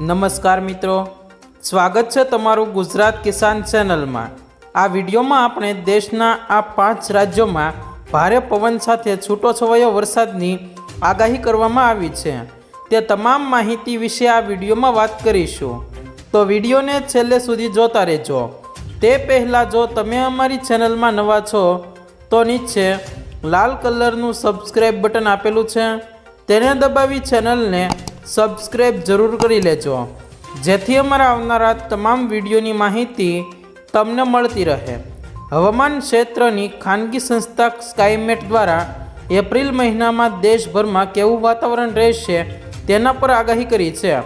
નમસ્કાર મિત્રો. સ્વાગત છે તમારું ગુજરાત કિસાન ચેનલમાં. આ વિડીયોમાં આપણે દેશના આ પાંચ રાજ્યોમાં ભારે પવન સાથે છૂટોછવાયો વરસાદની આગાહી કરવામાં આવી છે. તે તમામ માહિતી વિશે આ વિડીયોમાં વાત કરીશું. તો વિડીયોને છેલ્લે સુધી જોતા રહેજો. તે પહેલાં જો તમે અમારી ચેનલમાં નવા છો, તો નીચે લાલ કલરનું સબસ્ક્રાઈબ બટન આપેલું છે. તેને દબાવી ચેનલને સબસ્ક્રાઇબ જરૂર કરી લેજો. જેથી અમારા આવનારા તમામ વિડીયોની માહિતી તમને મળતી રહે. હવામાન ક્ષેત્રની ખાનગી સંસ્થા સ્કાયમેટ દ્વારા એપ્રિલ મહિનામાં દેશભરમાં કેવું વાતાવરણ રહેશે તેના પર આગાહી કરી છે.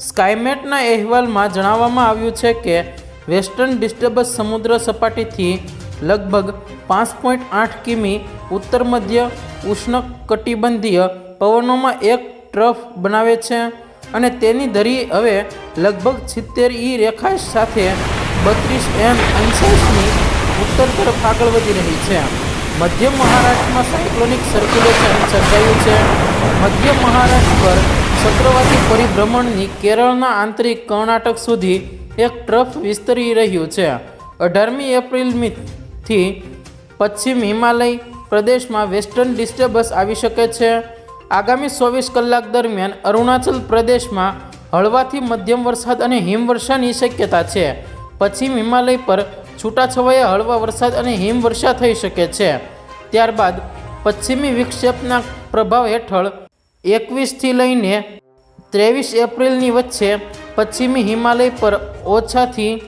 સ્કાયમેટના અહેવાલમાં જણાવવામાં આવ્યું છે કે વેસ્ટર્ન ડિસ્ટર્બન્સ સમુદ્ર સપાટીથી લગભગ પાંચ પોઈન્ટ આઠ કિમી ઉત્તર મધ્ય ઉષ્ણકટિબંધીય પવનોમાં એક ટ્રફ બનાવે છે અને તેની ધરી હવે લગભગ સિત્તેર ઈ રેખા સાથે બત્રીસ એમ અંશાંશની ઉત્તર તરફ આગળ વધી રહી છે. મધ્ય મહારાષ્ટ્રમાં સાયક્લોનિક સર્ક્યુલેશન સર્જાયું છે. મધ્ય મહારાષ્ટ્ર પર ચક્રવાતી પરિભ્રમણની કેરળના આંતરિક કર્ણાટક સુધી એક ટ્રફ વિસ્તરી રહ્યું છે. અઢારમી એપ્રિલથી પશ્ચિમ હિમાલય પ્રદેશમાં વેસ્ટર્ન ડિસ્ટર્બન્સ આવી શકે છે. આગામી ચોવીસ કલાક દરમિયાન અરુણાચલ પ્રદેશમાં હળવાથી મધ્યમ વરસાદ અને હિમવર્ષાની શક્યતા છે. પશ્ચિમ હિમાલય પર છૂટાછવાયા હળવા વરસાદ અને હિમવર્ષા થઈ શકે છે. ત્યારબાદ પશ્ચિમી વિક્ષેપના પ્રભાવ હેઠળ એકવીસથી લઈને ત્રેવીસ એપ્રિલની વચ્ચે પશ્ચિમી હિમાલય પર ઓછાથી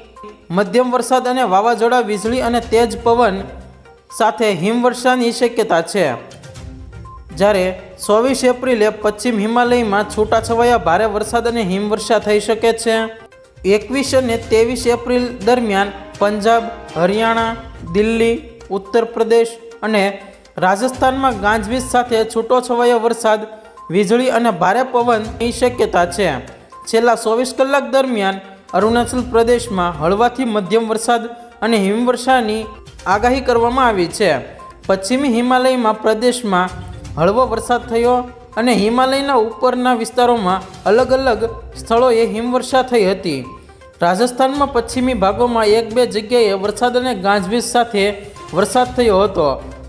મધ્યમ વરસાદ અને વાવાઝોડા, વીજળી અને તેજ પવન સાથે હિમવર્ષાની શક્યતા છે. જ્યારે ચોવીસ એપ્રિલે પશ્ચિમ હિમાલયમાં છૂટાછવાયા ભારે વરસાદ અને હિમવર્ષા થઈ શકે છે. એકવીસ અને ત્રેવીસ એપ્રિલ દરમિયાન પંજાબ, હરિયાણા, દિલ્હી, ઉત્તર પ્રદેશ અને રાજસ્થાનમાં ગાંજવીજ સાથે છૂટોછવાયો વરસાદ, વીજળી અને ભારે પવનની શક્યતા છે. છેલ્લા ચોવીસ કલાક દરમિયાન અરુણાચલ પ્રદેશમાં હળવાથી મધ્યમ વરસાદ અને હિમવર્ષાની આગાહી કરવામાં આવી છે. પશ્ચિમી હિમાલયમાં પ્રદેશમાં હળવો વરસાદ થયો અને હિમાલયના ઉપરના વિસ્તારોમાં અલગ અલગ સ્થળોએ હિમવર્ષા થઈ હતી. રાજસ્થાનમાં પશ્ચિમી ભાગોમાં એક બે જગ્યાએ વરસાદ અને ગાંજવીજ સાથે વરસાદ થયો હતો.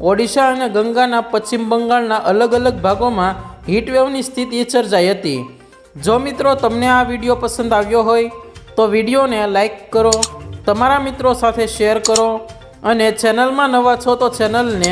ઓડિશા અને ગંગાના પશ્ચિમ બંગાળના અલગ અલગ ભાગોમાં હીટવેવની સ્થિતિ સર્જાઈ હતી. જો મિત્રો તમને આ વીડિયો પસંદ આવ્યો હોય, તો વિડીયોને લાઈક કરો, તમારા મિત્રો સાથે શેર કરો અને ચેનલમાં નવા છો તો ચેનલને